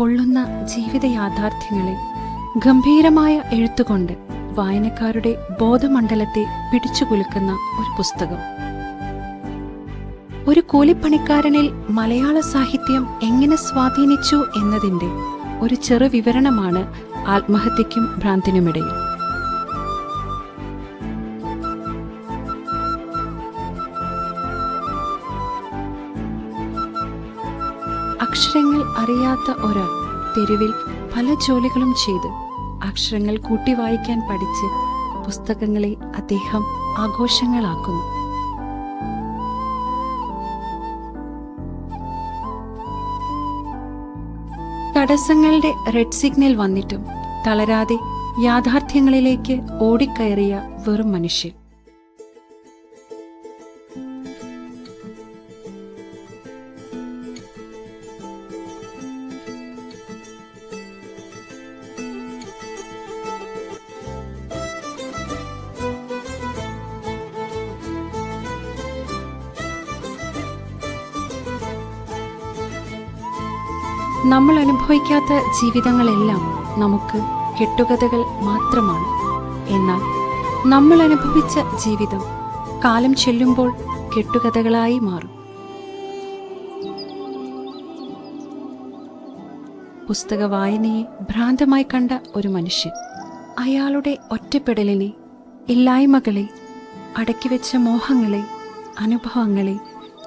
പൊള്ളുന്ന ജീവിത യാഥാർത്ഥ്യങ്ങളെ ഗംഭീരമായ എഴുത്തുകൊണ്ട് വായനക്കാരുടെ ബോധമണ്ഡലത്തെ പിടിച്ചുകുലുക്കുന്ന ഒരു പുസ്തകം. ഒരു കൂലിപ്പണിക്കാരനിൽ മലയാള സാഹിത്യം എങ്ങനെ സ്വാധീനിച്ചു എന്നതിന്റെ ഒരു ചെറു വിവരണമാണ് ആത്മഹത്യയ്ക്കും ഭ്രാന്തിനുമിടയിൽ. അക്ഷരങ്ങൾ അറിയാത്ത ഒരാൾ തെരുവിൽ പല ജോലികളും ചെയ്ത് അക്ഷരങ്ങൾ കൂട്ടി വായിക്കാൻ പഠിച്ച് പുസ്തകങ്ങളെ അദ്ദേഹം ആഘോഷങ്ങളാക്കുന്നു. തടസ്സങ്ങളുടെ റെഡ് സിഗ്നൽ വന്നിട്ടും തളരാതെ യാഥാർത്ഥ്യങ്ങളിലേക്ക് ഓടിക്കയറിയ വെറും മനുഷ്യൻ. നമ്മൾ അനുഭവിക്കാത്ത ജീവിതങ്ങളെല്ലാം നമുക്ക് കെട്ടുകഥകൾ മാത്രമാണ്. എന്നാൽ നമ്മൾ അനുഭവിച്ച ജീവിതം കാലം ചെല്ലുമ്പോൾ കെട്ടുകഥകളായി മാറും. പുസ്തക വായനയെ ഭ്രാന്തമായി കണ്ട ഒരു മനുഷ്യൻ അയാളുടെ ഒറ്റപ്പെടലിനെ ഇല്ലായ്മകളെ അടക്കിവെച്ച മോഹങ്ങളെ അനുഭവങ്ങളെ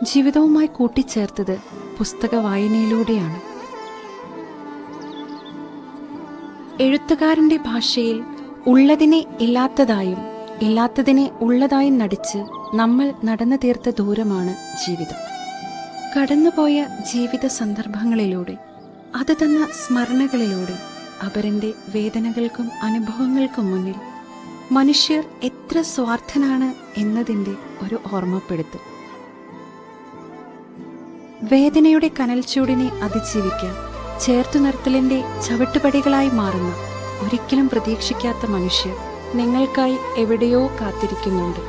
ജീവിതവുമായി കൂട്ടിച്ചേർത്തത് പുസ്തക വായനയിലൂടെയാണ് എഴുത്തുകാരന്റെ ഭാഷയിൽ ഉള്ളതിനെ ഇല്ലാത്തതായും ഇല്ലാത്തതിനെ ഉള്ളതായും നടിച്ച് നമ്മൾ നടന്നു തീർത്ത ദൂരമാണ് ജീവിതം. കടന്നുപോയ ജീവിത സന്ദർഭങ്ങളിലൂടെ അത് തന്ന സ്മരണകളിലൂടെ അപരന്റെ വേദനകൾക്കും അനുഭവങ്ങൾക്കും മുന്നിൽ മനുഷ്യർ എത്ര സ്വാർത്ഥനാണ് എന്നതിന്റെ ഒരു ഓർമ്മപ്പെടുത്തൽ വേദനയുടെ കനൽച്ചൂടിനെ അതിജീവിക്കാൻ ചേർത്തു നിർത്തലിന്റെ ചവിട്ടുപടികളായി മാറുന്ന ഒരിക്കലും പ്രതീക്ഷിക്കാത്ത മനുഷ്യർ നിങ്ങൾക്കായി എവിടെയോ കാത്തിരിക്കുന്നുണ്ട്.